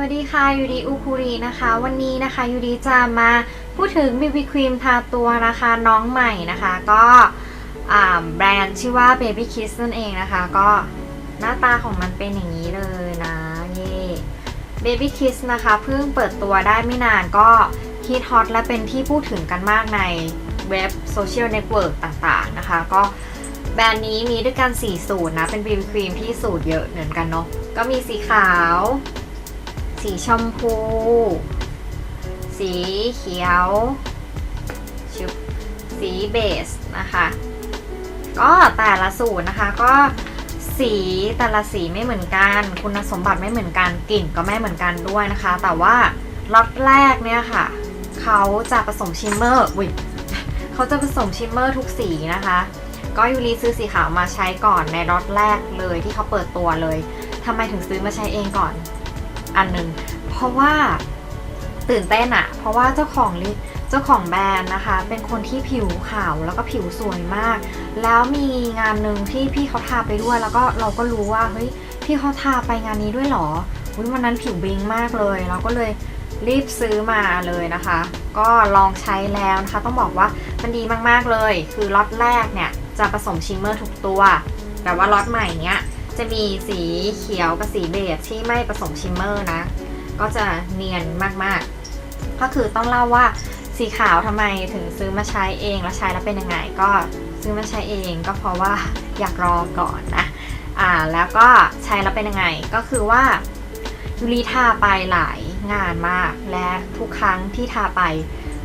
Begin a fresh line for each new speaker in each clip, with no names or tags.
วัสดีค่ะยูดีอูคูรีนะคะ วันนี้นะคะยูดีจะมาพูดถึง BB ครีมทาตัวนะคะน้องใหม่นะคะ ก็แบรนด์ชื่อว่า Baby Kiss นั่นเองนะคะ ก็หน้าตาของมันเป็นอย่างนี้เลยนะเย่ Baby Kiss นะคะเพิ่งเปิดตัวได้ไม่นานก็ฮิตฮอตและเป็นที่พูดถึงกันมากในเว็บโซเชียลเน็ตเวิร์กต่างๆนะคะ ก็แบรนด์นี้มีด้วยกัน4สูตรนะ เป็น BB ครีมที่สูตรเยอะเหมือนกันเนาะก็มีสีขาว สีชมพู สีเขียวชุบสีเบสนะคะ ก็แต่ละสูตรนะคะก็สีแต่ละสีไม่เหมือนกัน คุณสมบัติไม่เหมือนกันกลิ่นก็ไม่เหมือนกันด้วยนะคะ แต่ว่าล็อตแรกเนี่ยค่ะเขาจะผสมชิมเมอร์อุ้ยเขาจะผสมชิมเมอร์ทุกสีนะคะ ก็ยูรีซื้อสีขาวมาใช้ก่อนในล็อตแรกเลยที่เขาเปิดตัวเลยทำไมถึงซื้อมาใช้เองก่อน อันหนึ่งเพราะว่าตื่นเต้นอะเพราะว่าเจ้าของลิเจ้าของแบรนด์นะคะ เป็นคนที่ผิวขาวแล้วก็ผิวสวยมาก แล้วมีงานหนึ่งที่พี่เขาทาไปด้วย แล้วก็เราก็รู้ว่าเฮ้ยพี่เขาทาไปงานนี้ด้วยเหรอวันนั้นผิวบิงมากเลย เราก็เลยรีบซื้อมาเลยนะคะ ก็ลองใช้แล้วนะคะ ต้องบอกว่ามันดีมากๆเลย คือล็อตแรกเนี่ยจะผสมชิมเมอร์ทุกตัว แต่ว่าล็อตใหม่เนี้ย จะมีสีเขียวกับสีเบจที่ไม่ผสมชิมเมอร์นะ ก็จะเนียนมากๆ ก็คือต้องเล่าว่าสีขาวทำไมถึงซื้อมาใช้เองแล้วใช้แล้วเป็นยังไงก็ซื้อมาใช้เองก็เพราะว่าอยากรอก่อนนะอ่าแล้วก็ใช้แล้วเป็นยังไงก็คือว่ายูรีทาไปหลายงานมาก และทุกครั้งที่ทาไป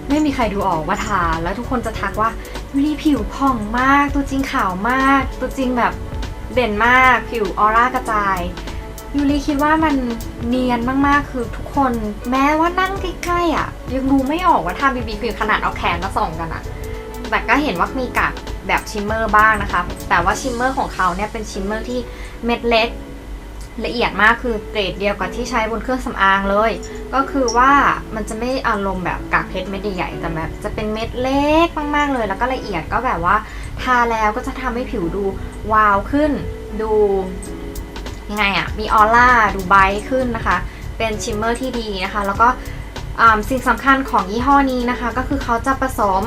ไม่มีใครดูออกว่าทา แล้วทุกคนจะทักว่ายูรีผิวผ่องมาก ตัวจริงขาวมาก ตัวจริงแบบ เด่นมาก ผิวออร่ากระจายยูริคิดว่ามันเนียนมากๆ คือทุกคนแม้ว่านั่งใกล้ๆอะ ยังดูไม่ออกว่าทาบีบีครีมขนาดเอาแขนมาส่องกันอะ แต่ก็เห็นว่ามีกัดแบบชิมเมอร์บ้างนะคะ แต่ว่าชิมเมอร์ของเขาเนี่ยเป็นชิมเมอร์ที่เม็ดเล็กละเอียดมากคือเกรดเดียวกับที่ใช้บนเครื่องสำอางเลย ก็คือว่ามันจะไม่อารมณ์แบบกากเพชรเม็ดใหญ่แต่แบบจะเป็นเม็ดเล็กมากๆเลย แล้วก็ละเอียดก็แบบว่า ทาแล้วก็จะทำให้ผิวดูวาวขึ้น ดูยังไงอะมีออร่าดูไบขึ้นนะคะ เป็นชิมเมอร์ที่ดีนะคะ แล้วก็สิ่งสำคัญของยี่ห้อนี้นะคะ ก็คือเขาจะผสม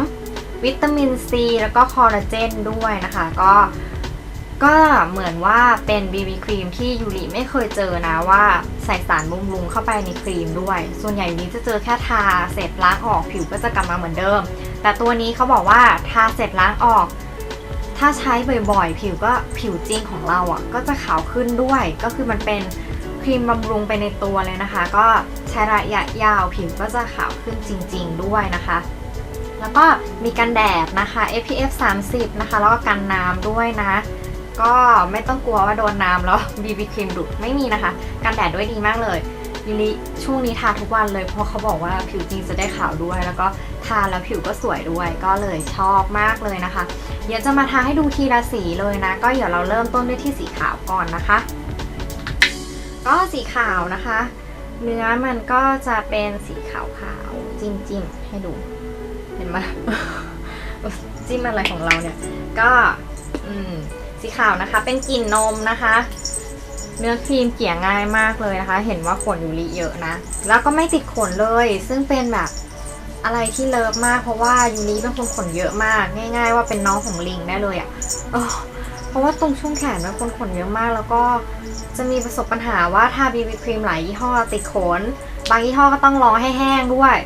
วิตามินซีแล้วก็คอลลาเจนด้วยนะคะ ก็ก็เหมือนว่าเป็น BB ครีมที่ยูริไม่เคยเจอนะว่าใส่สารบำรุงเข้าไปในครีมด้วย ส่วนใหญ่ยูริจะเจอแค่ทาเสร็จล้างออกผิวก็จะกลับมาเหมือนเดิม แต่ตัวนี้เขาบอกว่าทาเสร็จล้างออก ถ้าใช้บ่อยๆ ผิวก็ผิวจริงของเราอะก็จะขาวขึ้นด้วย ก็คือมันเป็นครีมบำรุงไปในตัวเลยนะคะ ก็ใช้ระยะยาวผิวก็จะขาวขึ้นจริง ๆ ด้วยนะคะ แล้วก็มีกันแดดนะคะ SPF 30 นะคะ แล้วก็กันน้ำด้วยนะก็ไม่ต้องกลัวว่าโดนน้ำแล้ว BB ครีมดุไม่มีนะคะ กันแดดด้วยดีมากเลย ยูริช่วงนี้ทาทุกวันเลย เพราะเขาบอกว่าผิวจริงจะได้ขาวด้วย แล้วก็ทาแล้วผิวก็สวยด้วย ก็เลยชอบมากเลยนะคะ เดี๋ยวจะมาทาให้ดูทีละสีเลยนะ ก็เดี๋ยวเราเริ่มต้นด้วยที่สีขาวก่อนนะคะ ก็สีขาวนะคะ เนื้อมันก็จะเป็นสีขาวๆจิ้มๆให้ดู เห็นไหมจิ้มอะไรของเราเนี่ย ก็อืมสีขาวนะคะ เป็นกลิ่นนมนะคะ เนื้อครีมเกี่ยง่ายมากเลยนะคะ เห็นว่าขนยูริเยอะนะ แล้วก็ไม่ติดขนเลย ซึ่งเป็นแบบอะไรที่เลิฟมาก เพราะว่ายูริเป็นคนขนเยอะมาก ง่าย ๆ ว่าเป็นน้องของลิงได้เลยอะ่ะเออเพราะว่าตรงช่วงแขนเป็นคนขนเยอะมาก แล้วก็จะมีประสบปัญหาว่าทาบีบีครีมหลายยี่ห้อติดขน บางยี่ห้อก็ต้องรอให้แห้งด้วย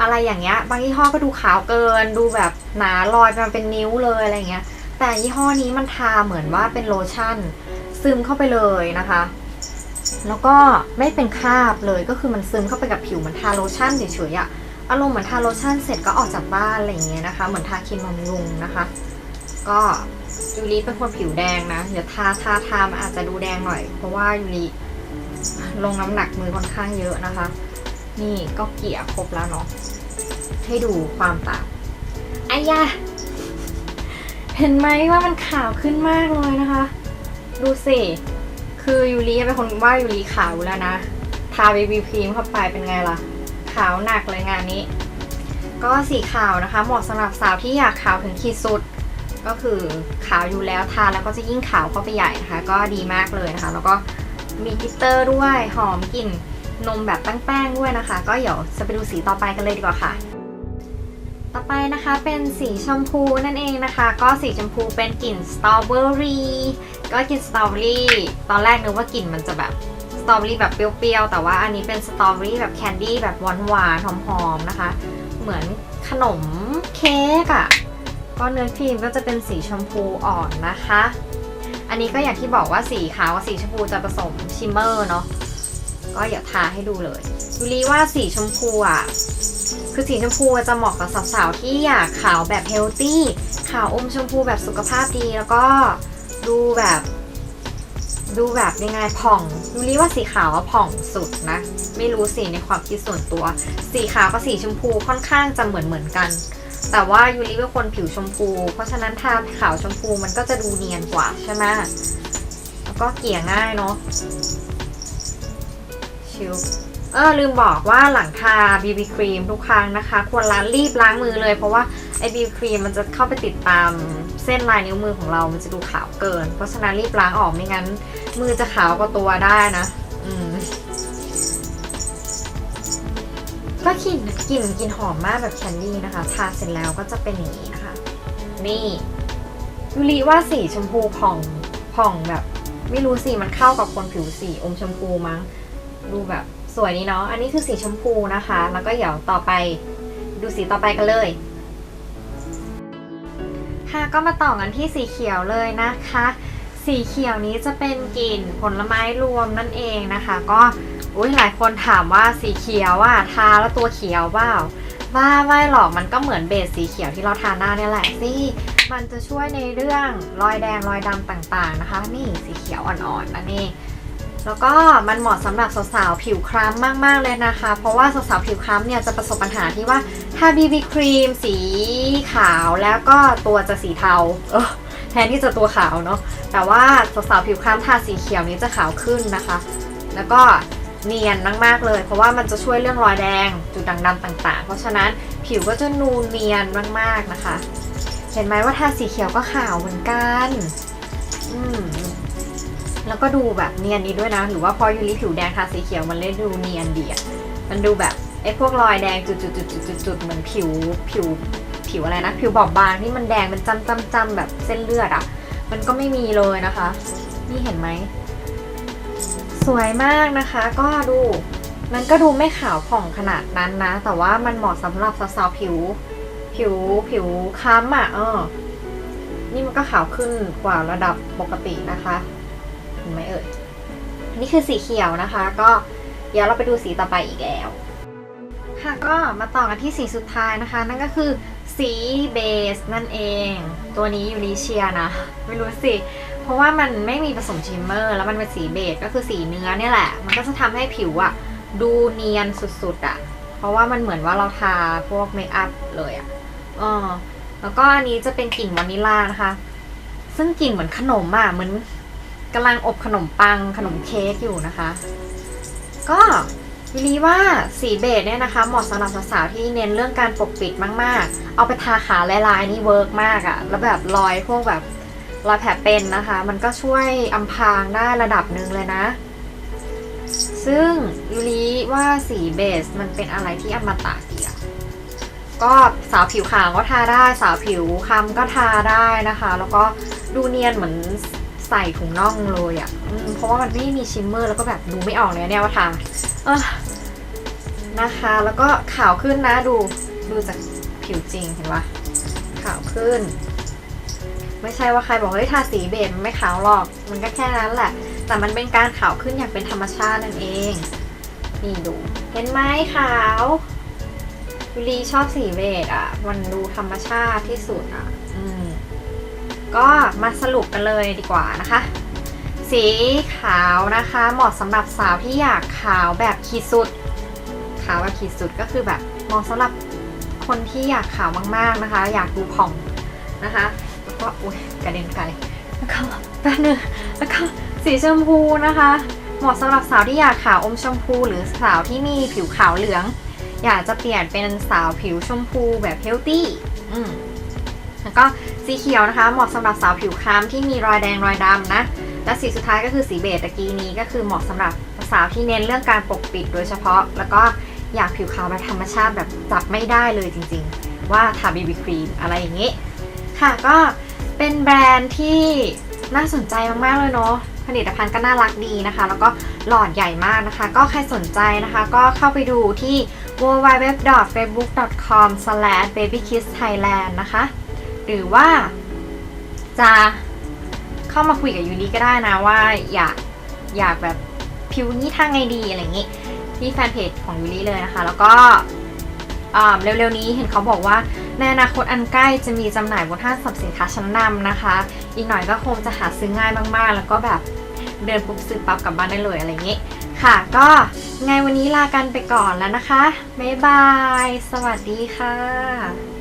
อะไรอย่างเงี้ย บางยี่ห้อก็ดูขาวเกิน ดูแบบหนาลอยมาเป็นนิ้วเลยอะไรเงี้ย แต่ยี่ห้อนี้มันทาเหมือนว่าเป็นโลชั่น ซึมเข้าไปเลยนะคะ แล้วก็ไม่เป็นคราบเลยก็คือมันซึมเข้าไปกับผิวเหมือนทาโลชั่นเฉยๆอะอารมณ์เหมือนทาโลชั่นเสร็จก็ออกจากบ้านอะไรอย่างเงี้ยนะคะ เหมือนทาครีมบำรุงนะคะ ก็ยูริเป็นคนผิวแดงนะเดี๋ยวทาทาทามอาจจะดูแดงหน่อย เพราะว่ายูริลงน้ำหนักมือค่อนข้างเยอะนะคะ นี่ก็เกลี่ยครบแล้วเนาะให้ดูความต่างอายะเห็นไหมว่ามันขาวขึ้นมากเลยนะคะ ดูสิ คือยูริเป็นคนว่ายูริขาวแล้วนะ ทาบีบีครีมเข้าไปเป็นไงล่ะ ขาวหนักเลยงานนี้ ก็สีขาวนะคะ เหมาะสำหรับสาวที่อยากขาวถึงขีดสุด ก็คือขาวอยู่แล้วทาแล้วก็จะยิ่งขาวเข้าไปใหญ่นะคะ ก็ดีมากเลยนะคะ แล้วก็มีกิตเตอร์ด้วย หอมกลิ่นนมแบบแป้งๆด้วยนะคะ ก็เดี๋ยวจะไปดูสีต่อไปกันเลยดีกว่าค่ะ ต่อไปนะคะเป็นสีชมพูนั่นเองนะคะ ก็สีชมพูเป็นกลิ่นสตรอเบอรี่ก็กลิ่นสตรอเบอรี่ตอนแรกนึกว่ากลิ่นมันจะแบบสตรอเบอรี่แบบเปรี้ยวๆแต่ว่าอันนี้เป็นสตรอเบอรี่แบบแคนดี้แบบหวานๆหอมๆนะคะ เหมือนขนมเค้กอะ่ะก็เนื้อครีมก็จะเป็นสีชมพูอ่อนนะคะ อันนี้ก็อย่างที่บอกว่าสีขาวกับสีชมพูจะผสมชิมเมอร์เนาะ ก็อย่าทาให้ดูเลยยูรีว่าสีชมพูอะคือสีชมพูจะเหมาะกับสาวๆที่อยากขาวแบบเฮลตี้ขาวอมชมพูแบบสุขภาพดีแล้วก็ดูแบบ ดูแบบยังไงผ่องยูริว่าสีขาวว่าผ่องสุดนะ ไม่รู้สิในความคิดส่วนตัว สีขาวกับสีชมพูค่อนข้างจะเหมือนเหมือนกัน แต่ว่ายูริเป็นคนผิวชมพู เพราะฉะนั้นทาขาวชมพูมันก็จะดูเนียนกว่าใช่ไหมแล้วก็เกลี่ยง่ายเนาะ ชิลเออลืมบอกว่าหลังทา BB ครีมทุกครั้งนะคะ ควรล้างรีบล้างมือเลย เพราะว่าไอ้ BB ครีมมันจะเข้าไปติดตามเส้นลายนิ้วมือของเรา มันจะดูขาวเกิน เพราะฉะนั้นรีบล้างออกไม่งั้น มือจะขาวกว่าตัวได้นะ อืมก็กลิ่นกลิ่นกลิ่นหอมมากแบบแคนดี้นะคะ ทาเสร็จแล้วก็จะเป็นอย่างนี้นะคะ นี่ยูริว่าสีชมพูผ่องผ่องแบบ ไม่รู้สิมันเข้ากับคนผิวสีอมชมพูมั้ง ดูแบบสวยดีเนาะ อันนี้คือสีชมพูนะคะ แล้วก็เดี๋ยวต่อไปดูสีต่อไปกันเลย ค่ะก็มาต่อกันที่สีเขียวเลยนะคะ สีเขียวนี้จะเป็นกลิ่นผลไม้รวมนั่นเองนะคะ ก็อุ้ยหลายคนถามว่าสีเขียวว่าทาแล้วตัวเขียวเปล่าว่าไม่หรอกมันก็เหมือนเบสสีเขียวที่เราทาหน้าเนี่ยแหละสิมันจะช่วยในเรื่องรอยแดงรอยดำต่างๆนะคะ นี่สีเขียวอ่อนๆนั่นเอง แล้วก็มันเหมาะสำหรับสาวๆผิวคล้ำมากๆเลยนะคะ เพราะว่าสาวๆผิวคล้ำเนี่ยจะประสบปัญหาที่ว่าทา BB ครีมสีขาวแล้วก็ตัวจะสีเทาเออแทนที่จะตัวขาวเนาะแต่ว่าสาวๆผิวคล้ำทาสีเขียวนี้จะขาวขึ้นนะคะ แล้วก็เนียนมากๆเลย เพราะว่ามันจะช่วยเรื่องรอยแดงจุดด่างดำต่างๆ เพราะฉะนั้นผิวก็จะนูนเนียนมากๆนะคะ เห็นไหมว่าทาสีเขียวก็ขาวเหมือนกัน อืม แล้วก็ดูแบบเนียนนี้ด้วยนะ หรือว่าพอยูริผิวแดงทาสีเขียวมันเลยดูเนียนดีอะมันดูแบบไอ้พวกรอยแดงจุดๆๆๆๆเหมือนผิวผิวผิวอะไรนะ ผิวบอบบางที่มันแดงเป็นจำๆๆแบบเส้นเลือดอะมันก็ไม่มีเลยนะคะ นี่เห็นไหม สวยมากนะคะ ก็ดู มันก็ดูไม่ขาวผ่องขนาดนั้นนะ แต่ว่ามันเหมาะสำหรับสาวๆผิว ผิวผิวค้ำอะเออนี่มันก็ขาวขึ้นกว่าระดับปกตินะคะ เห็นไหมเอ่ยนี่คือสีเขียวนะคะ ก็เดี๋ยวเราไปดูสีต่อไปอีกแล้ว ค่ะก็มาต่อกันที่สีสุดท้ายนะคะ นั่นก็คือสีเบสนั่นเอง ตัวนี้ยูริเชียนะ ไม่รู้สิ เพราะว่ามันไม่มีผสมชิมเมอร์ แล้วมันเป็นสีเบสก็คือสีเนื้อเนี่ยแหละ มันก็จะทำให้ผิวอะดูเนียนสุดๆอะเพราะว่ามันเหมือนว่าเราทาพวกเมคอัพเลยอะอ๋อแล้วก็อันนี้จะเป็นกลิ่นวานิลลานะคะ ซึ่งกลิ่นเหมือนขนมอะเหมือน กำลังอบขนมปังขนมเค้กอยู่นะคะ ก็วิลีว่าสีเบจเนี่ยนะคะ เหมาะสำหรับสาวๆที่เน้นเรื่องการปกปิดมากๆ เอาไปทาขาลายๆนี่เวิร์กมากอะแล้วแบบรอยพวกแบบรอยแผลเป็นนะคะ มันก็ช่วยอำพรางได้ระดับหนึ่งเลยนะ ซึ่งยูริว่าสีเบสมันเป็นอะไรที่อมตะดีอะก็สาวผิวขาวก็ทาได้ สาวผิวคล้ำก็ทาได้นะคะ แล้วก็ดูเนียนเหมือน ใส่ถุงน่องเลยอะ่ะเพราะว่ามันไม่มีชิมเมอร์แล้วก็แบบดูไม่ออกเลยเนี่ยว่าทานะคะ แล้วก็ขาวขึ้นนะดูดูจากผิวจริงเห็นปะขาวขึ้น ไม่ใช่ว่าใครบอกเฮ้ยทาสีเบจมันไม่ขาวหรอกมันก็แค่นั้นแหละ แต่มันเป็นการขาวขึ้นอย่างเป็นธรรมชาตินั่นเองนี่ดู เห็นไหมขาววิลีชอบสีเบจอะ มันดูธรรมชาติที่สุดอะ อืม ก็มาสรุปกันเลยดีกว่านะคะ สีขาวนะคะเหมาะสำหรับสาวที่อยากขาวแบบขีดสุด ขาวแบบขีดสุดก็คือแบบเหมาะสำหรับคนที่อยากขาวมากๆนะคะ อยากดูผ่องนะคะแล้วก็อุ้ยกระเด็นไกลแล้วก็แป๊บนึงแล้วก็สีชมพูนะคะ เหมาะสำหรับสาวที่อยากขาวอมชมพู หรือสาวที่มีผิวขาวเหลือง อยากจะเปลี่ยนเป็นสาวผิวชมพูแบบเฮลตี้อืม แล้วก็สีเขียวนะคะเหมาะสำหรับสาวผิวคล้ำที่มีรอยแดงรอยดำนะ และสีสุดท้ายก็คือสีเบจตะกี้นี้ก็คือเหมาะสำหรับสาวที่เน้นเรื่องการปกปิดโดยเฉพาะ แล้วก็อยากผิวขาวแบบธรรมชาติแบบจับไม่ได้เลยจริงๆ ว่าทาบีบีครีมอะไรอย่างนี้ ค่ะก็เป็นแบรนด์ที่น่าสนใจมากๆเลยเนาะผลิตภัณฑ์ก็น่ารักดีนะคะ แล้วก็หลอดใหญ่มากนะคะ ก็ใครสนใจนะคะ ก็เข้าไปดูที่ www.facebook.com/babykissthailand นะคะ หรือว่า จะเข้ามาคุยกับยูริก็ได้นะว่าอยากอยากแบบผิวนี้ทางไงดีอะไรอย่างนี้ ที่แฟนเพจของยูริเลยนะคะ แล้วก็อ่าเร็วๆนี้เห็นเขาบอกว่าในอนาคตอันใกล้จะมีจำหน่ายบนห้างสรรพสินค้าชั้นนำนะคะ อีกหน่อยก็คงจะหาซื้อง่ายมากๆ แล้วก็แบบเดินปุ๊บซื้อปั๊บกลับบ้านได้เลยอะไรอย่างนี้ค่ะ ก็ไงวันนี้ลากันไปก่อนแล้วนะคะ บ๊ายบาย สวัสดีค่ะ